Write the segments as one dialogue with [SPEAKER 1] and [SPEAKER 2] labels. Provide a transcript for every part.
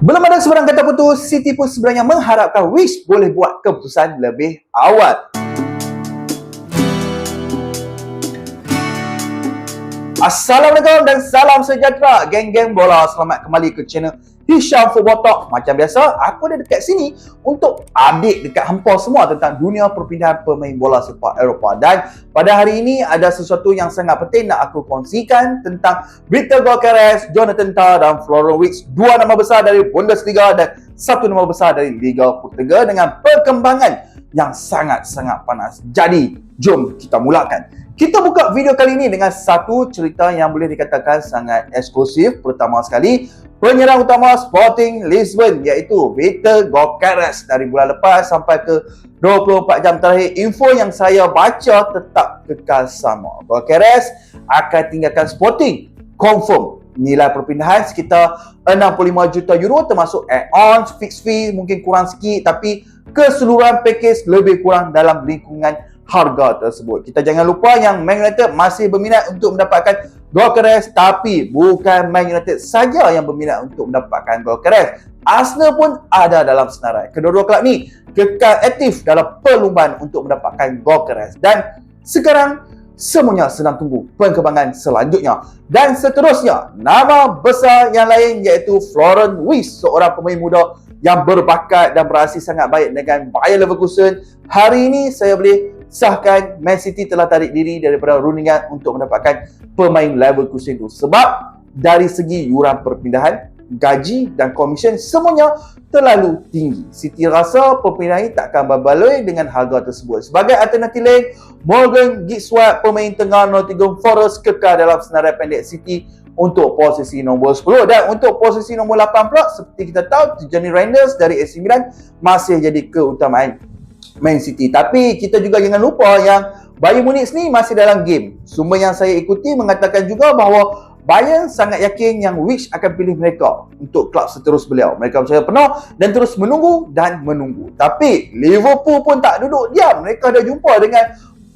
[SPEAKER 1] Belum ada sebarang kata putus, Siti pun sebenarnya mengharapkan Wish boleh buat keputusan lebih awal. Assalamualaikum dan salam sejahtera geng-geng bola. Selamat kembali ke channel Hisham Talk. Macam biasa, aku ada dekat sini untuk update dekat hampa semua tentang dunia perpindahan pemain bola sepak Eropah. Dan pada hari ini ada sesuatu yang sangat penting nak aku kongsikan tentang Victor Gokares, Jonathan Tah dan Florian Wicks. Dua nama besar dari Bundesliga dan satu nama besar dari Liga Portugal dengan perkembangan yang sangat-sangat panas. Jadi, jom kita mulakan. Kita buka video kali ini dengan satu cerita yang boleh dikatakan sangat eksklusif. Pertama sekali, penyerang utama Sporting Lisbon iaitu Victor Gokares dari bulan lepas sampai ke 24 jam terakhir. Info yang saya baca tetap kekal sama. Gokares akan tinggalkan Sporting. Confirm nilai perpindahan sekitar 65 juta euro termasuk add-on, fixed fee mungkin kurang sikit tapi keseluruhan package lebih kurang dalam lingkungan harga tersebut. Kita jangan lupa yang Man United masih berminat untuk mendapatkan Gokeres tapi bukan Man United saja yang berminat untuk mendapatkan Gokeres. Arsenal pun ada dalam senarai. Kedua-dua kelab ni kekal aktif dalam perlumbaan untuk mendapatkan Gokeres dan sekarang semuanya sedang tunggu perkembangan selanjutnya. Dan seterusnya, nama besar yang lain iaitu Florent Wiss, seorang pemain muda yang berbakat dan berhasil sangat baik dengan Bayer Leverkusen. Hari ini saya boleh sahkan Man City telah tarik diri daripada rundingan untuk mendapatkan pemain level Leverkusen itu sebab dari segi yuran perpindahan gaji dan komisen semuanya terlalu tinggi. City rasa perpindahan ini takkan berbaloi dengan harga tersebut. Sebagai alternatif lain, Morgan Giswat pemain tengah Nottingham Forest kekal dalam senarai pendek City untuk posisi nombor 10 dan untuk posisi nombor 8 pula seperti kita tahu Johnny Reinders dari AC Milan masih jadi keutamaan Man City. Tapi kita juga jangan lupa yang Bayern Munich ni masih dalam game. Sumber yang saya ikuti mengatakan juga bahawa Bayern sangat yakin yang Wich akan pilih mereka untuk klub seterus beliau. Mereka percaya penuh dan terus menunggu dan menunggu. Tapi Liverpool pun tak duduk diam. Mereka dah jumpa dengan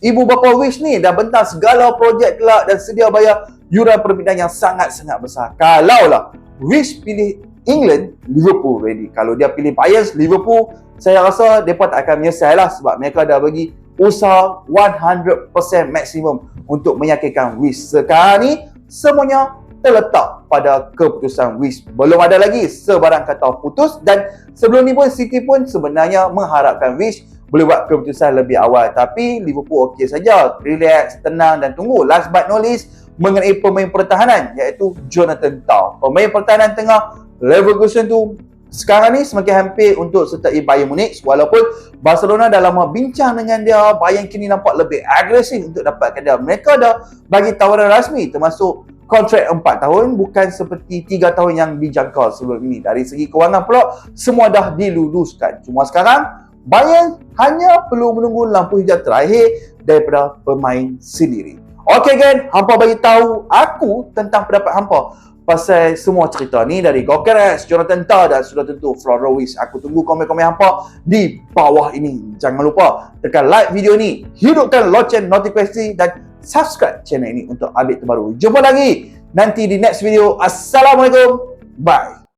[SPEAKER 1] ibu bapa Wich ni dah bentang segala projek kelak dan sedia bayar yuran perpindahan yang sangat-sangat besar. Kalaulah Wich pilih England, Liverpool ready. Kalau dia pilih Bayern, Liverpool saya rasa mereka tak akan menyesal lah sebab mereka dah bagi usaha 100% maksimum untuk meyakinkan Wish. Sekarang ni semuanya terletak pada keputusan Wish. Belum ada lagi sebarang kata putus dan sebelum ni pun City pun sebenarnya mengharapkan Wish boleh buat keputusan lebih awal. Tapi Liverpool okey saja. Relax, tenang dan tunggu. Last but not least, mengenai pemain pertahanan iaitu Jonathan Tah. Pemain pertahanan tengah Leverkusen tu sekarang ni semakin hampir untuk sertai Bayern Munich. Walaupun Barcelona dah lama bincang dengan dia Bayern kini nampak lebih agresif untuk dapatkan dia. Mereka dah bagi tawaran rasmi termasuk kontrak 4 tahun bukan seperti 3 tahun yang dijangka sebelum ini. Dari segi kewangan pula semua dah diluluskan. Cuma sekarang Bayern hanya perlu menunggu lampu hijau terakhir daripada pemain sendiri Okey kan, hampa bagi tahu aku tentang pendapat hampa pasal semua cerita ni dari Gokeres, Jonathan Ta dan sudah tentu Flora Ruiz. Aku tunggu komen-komen hampa di bawah ini. Jangan lupa tekan like video ni, hidupkan loceng notifikasi dan subscribe channel ini untuk update terbaru. Jumpa lagi nanti di next video. Assalamualaikum. Bye.